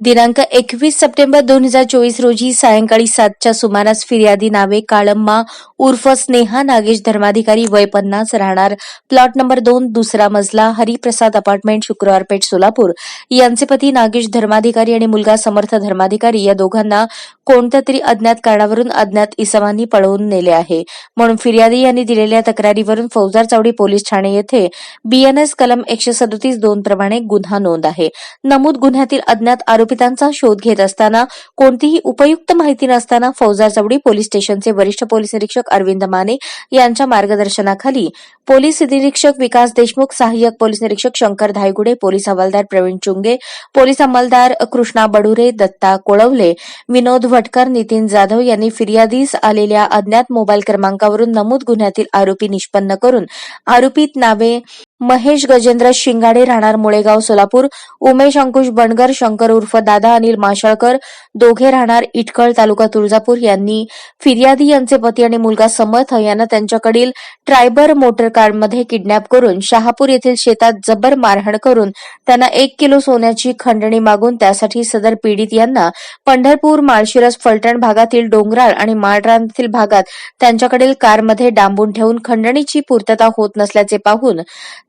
दिनांक एकवीस सप्टेंबर दोन हजार चोवीस रोजी सायंकाळी सातच्या सुमारास फिर्यादी नावे काळम्मा उर्फ स्नेहा नागेश धर्माधिकारी वय पन्नास राहणार. प्लॉट नंबर दोन दुसरा मजला हरिप्रसाद अपार्टमेंट शुक्रवार पेठ सोलापूर. यांचे पती नागेश धर्माधिकारी आणि मुलगा समर्थ धर्माधिकारी या दोघांना कोणत्या तरी अज्ञात कारणावरून अज्ञात इसमांनी पळवून नेले आहे. म्हणून फिर्यादी यांनी दिलेल्या तक्रारीवरून फौजदार चावडी पोलीस ठाणे येथे बीएनएस कलम एकशे सदतीस दोन प्रमाणे गुन्हा नोंद आहे. नमूद गुन्ह्यातील अज्ञात आरोपितांचा शोध घेत असताना कोणतीही उपयुक्त माहिती नसताना फौजा चवडी पोलीस स्टेशनचे वरिष्ठ पोलीस निरीक्षक अरविंद माने यांच्या मार्गदर्शनाखाली पोलीस निरीक्षक विकास देशमुख सहाय्यक पोलीस निरीक्षक शंकर धायगुडे पोलीस हवालदार प्रवीण चुंगे पोलीस अंमलदार कृष्णा बडुरे दत्ता कोळवले विनोद भटकर नितीन जाधव यांनी फिर्यादीस आलेल्या अज्ञात मोबाईल क्रमांकावरून नमूद गुन्ह्यातील आरोपी निष्पन्न करून आरोपीत नावे महेश गजेंद्र शिंगाडे राहणार मुळेगाव सोलापूर. उमेश अंकुश बनगर शंकर उर्फ दादा अनिल माशाळकर. दोघे राहणार इटकळ तालुका तुळजापूर यांनी. फिर्यादी यांचे पती आणि मुलगा समर्थ यांना त्यांच्याकडील ट्रायबर मोटर कारमध्ये किडनॅप करून शहापूर येथील शेतात जबर मारहाण करून त्यांना एक किलो सोन्याची खंडणी मागून त्यासाठी सदर पीडित यांना पंढरपूर माळशिरस फलटण भागातील डोंगराळ आणि माळरानातील भागात त्यांच्याकडील कारमध्ये डांबून ठेवून खंडणीची पूर्तता होत नसल्याचे पाहून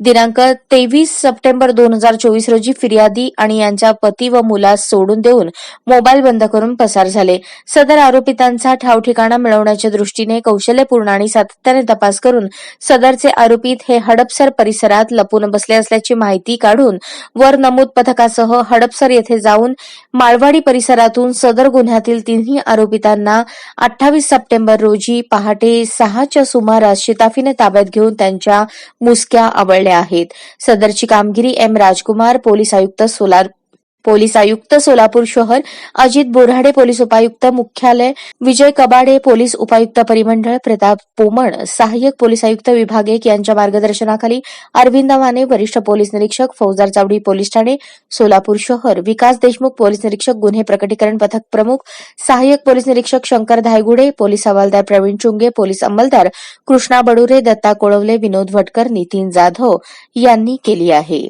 दिनांक तेवीस सप्टेंबर दोन हजार चोवीस रोजी फिर्यादी आणि यांच्या पती व मुलास सोडून देऊन मोबाईल बंद करून पसार झाले. सदर आरोपितांचा ठावठिकाणा मिळवण्याच्या दृष्टीने कौशल्यपूर्ण आणि सातत्याने तपास करून सदरचे आरोपीत हे हडपसर परिसरात लपून बसले असल्याची माहिती काढून वर नमूद पथकासह हडपसर येथे जाऊन माळवाडी परिसरातून सदर गुन्ह्यातील तिन्ही आरोपितांना अठ्ठावीस सप्टेंबर रोजी पहाटे सहाच्या सुमारास शिताफीने ताब्यात घेऊन त्यांच्या मुसक्या आवळल्या. आहेत. सदरची कामगिरी एम. राजकुमार पोलीस आयुक्त सोलार पोलीस आयुक्त सोलापूर शहर अजित बोराडे पोलीस उपायुक्त मुख्यालय विजय कबाडे पोलीस उपायुक्त परिमंडळ प्रताप पोमण सहाय्यक पोलीस आयुक्त विभाग एक यांच्या मार्गदर्शनाखाली अरविंद माने वरिष्ठ पोलीस निरीक्षक फौजदार चावडी पोलीस ठाणे सोलापूर शहर विकास देशमुख पोलीस निरीक्षक गुन्हे प्रकटीकरण पथक प्रमुख सहाय्यक पोलीस निरीक्षक शंकर धायगुडे पोलीस हवालदार प्रवीण चुंगे पोलीस अंमलदार कृष्णा बडुरे दत्ता कोळवले विनोद भटकर नितीन जाधव यांनी केली आहे.